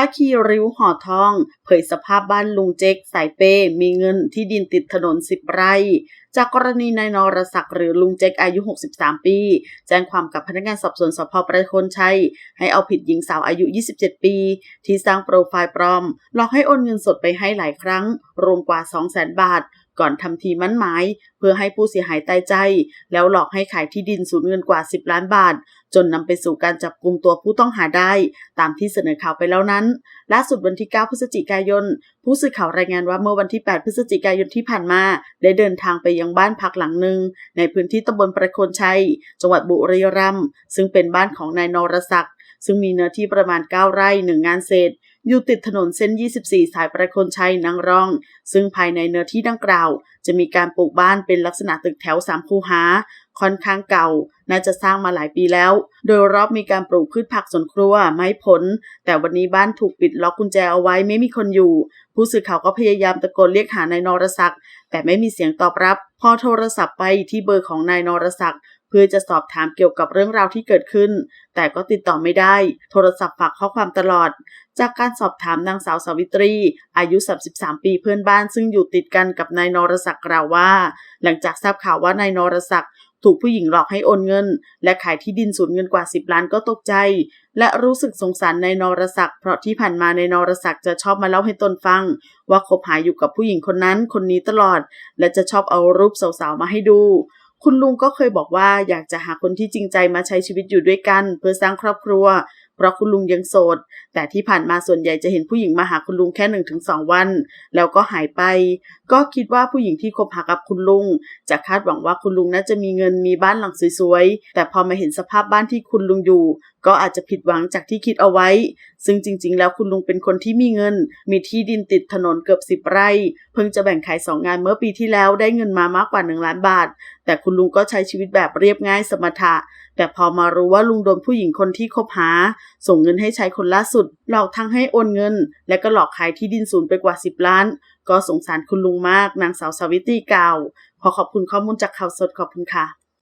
าคีริ้วห่อทอง เผยสภาพบ้านลุงเจ๊กสายเป้ มีเงินที่ดินติดถนนสิบไร่ จากกรณีนายนรศักดิ์หรือลุงเจ๊กอายุ 63 ปี แจ้งความกับพนักงานสอบสวนสพประโคนชัย ให้เอาผิดหญิงสาวอายุ 27 ปี ที่สร้างโปรไฟล์ปลอม หลอกให้โอนเงินสดไปให้หลายครั้ง รวมกว่า 200,000 บาท ก่อนทำทีมั่นหมาย เพื่อให้ผู้เสียหายตายใจ แล้วหลอกให้ขายที่ดินสูญเงินกว่า 10 ล้านบาท จนนำไปสู่การจับกลุ่มตัวผู้ต้องหาได้ ตามที่เสนอข่าวไปแล้วนั้น ล่าสุดวันที่ 9 พฤศจิกายน ผู้สื่อข่าวรายงานว่าเมื่อวันที่ 8 พฤศจิกายนที่ผ่านมา ได้เดินทางไปยังบ้านพักหลังหนึ่งในพื้นที่ตำบลประโคนชัย จังหวัดบุรีรัมย์ซึ่งเป็นบ้านของนายนรศักดิ์ ซึ่งมีเนื้อที่ประมาณ 9 ไร่1งานเศษ อยู่ติดถนนเส้น 24 สายประคนชัยนางรอง ซึ่งภายในเนื้อที่ดังกล่าว จะมีการปลูกบ้านเป็นลักษณะตึกแถว 3 คูหา ค่อนข้างเก่า น่าจะสร้างมาหลายปีแล้ว โดยรอบมีการปลูกพืชผักสวนครัวไม้ผล แต่วันนี้บ้านถูกปิดล็อกกุญแจเอาไว้ไม่มีคนอยู่ ผู้สื่อข่าวก็พยายามตะโกนเรียกหานายนรศักดิ์แต่ไม่มีเสียงตอบรับ พอโทรศัพท์ไปที่เบอร์ของนายนรศักดิ์ เพื่อจะสอบถามเกี่ยวกับเรื่องราวที่เกิดขึ้น แต่ก็ติดต่อไม่ได้ โทรศัพท์ฝากข้อความตลอด จากการสอบถามนางสาวสาวิตรี อายุ 33 ปีเพื่อนบ้านซึ่งอยู่ติดกันกับนายนรศักดิ์กล่าวว่า หลังจากทราบข่าวว่านายนรศักดิ์ถูกผู้หญิงหลอกให้โอนเงิน และขายที่ดินสูญเงินกว่า 10 ล้านก็ตกใจ และรู้สึกสงสารนายนรศักดิ์เพราะที่ผ่านมานายนรศักดิ์จะชอบมาเล่าให้ตนฟัง ว่าคบหาอยู่กับผู้หญิงคนนั้นคนนี้ตลอด และจะชอบเอารูปสาวๆมาให้ดู คุณลุงก็เคยบอกว่าอยากจะหาคนที่จริงใจมาใช้ชีวิตอยู่ด้วยกัน เพื่อสร้างครอบครัว เพราะคุณลุงยังโสด แต่ที่ผ่านมาส่วนใหญ่จะเห็นผู้หญิงมาหาคุณลุงแค่หนึ่งถึงสองวัน แล้วก็หายไปก็คิดว่าผู้หญิงที่คบหากับคุณลุง จะคาดหวังว่าคุณลุงน่าจะมีเงินมีบ้านหลังสวยๆ แต่พอมาเห็นสภาพบ้านที่คุณลุงอยู่ ก็อาจจะผิดหวังจากที่คิดเอาไว้ ซึ่งจริงๆ แล้วคุณลุงเป็นคนที่มีเงิน มีที่ดินติดถนนเกือบสิบไร่ เพิ่งจะแบ่งขายสองงานเมื่อปีที่แล้วได้เงินมามากกว่า1ล้านบาท แต่คุณลุงก็ใช้ชีวิตแบบเรียบง่ายสมถะ แต่พอมารู้ว่าลุงโดนผู้หญิงคนที่คบหา ส่งเงินให้ใช้คนล่าสุด หลอกทั้งให้โอนเงิน และก็หลอกขายที่ดินสูญไปกว่า 10 ล้าน ก็สงสารคุณลุงมากนางสาวสาวิตรีกล่าวขอขอบคุณข้อมูลจากข่าวสดขอบคุณค่ะ